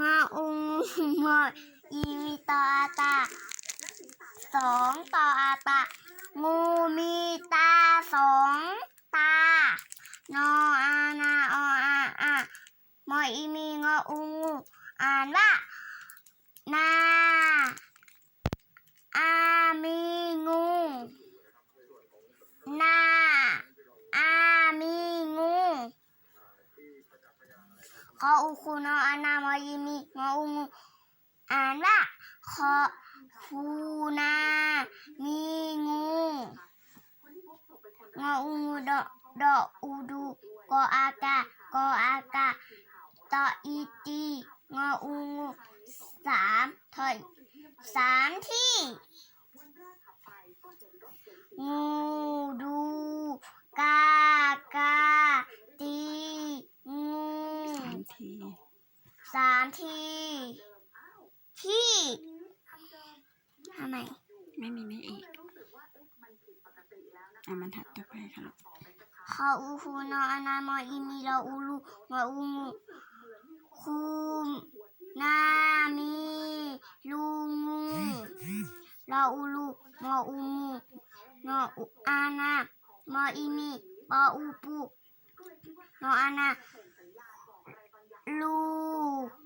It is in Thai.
งาอุงงออีมีตออาตาสองตออาตางูมีตาสองตานออานาออาอามออีมีงออุงูอ่านว่านามีงู นา อามีงู ขออุคูนออานามอยิมีงออุงูอ่านว่าขอคูนามีงูงออุงูดอดออูดูกออากากออากาตออีตีงออุงูสามถอยสามที่งูดูกากาตีงู สาม ทีสามทีที่ทำไมไม่มีไม่อีกอะมันถัดต่อไปค่ะลูกขออูฮูนออนามออีมีลออูลูงออูงูคูมนามีลูงูลออูลูงออูงูนออูอานามออีมีปออูปูนออานา ลูปูนา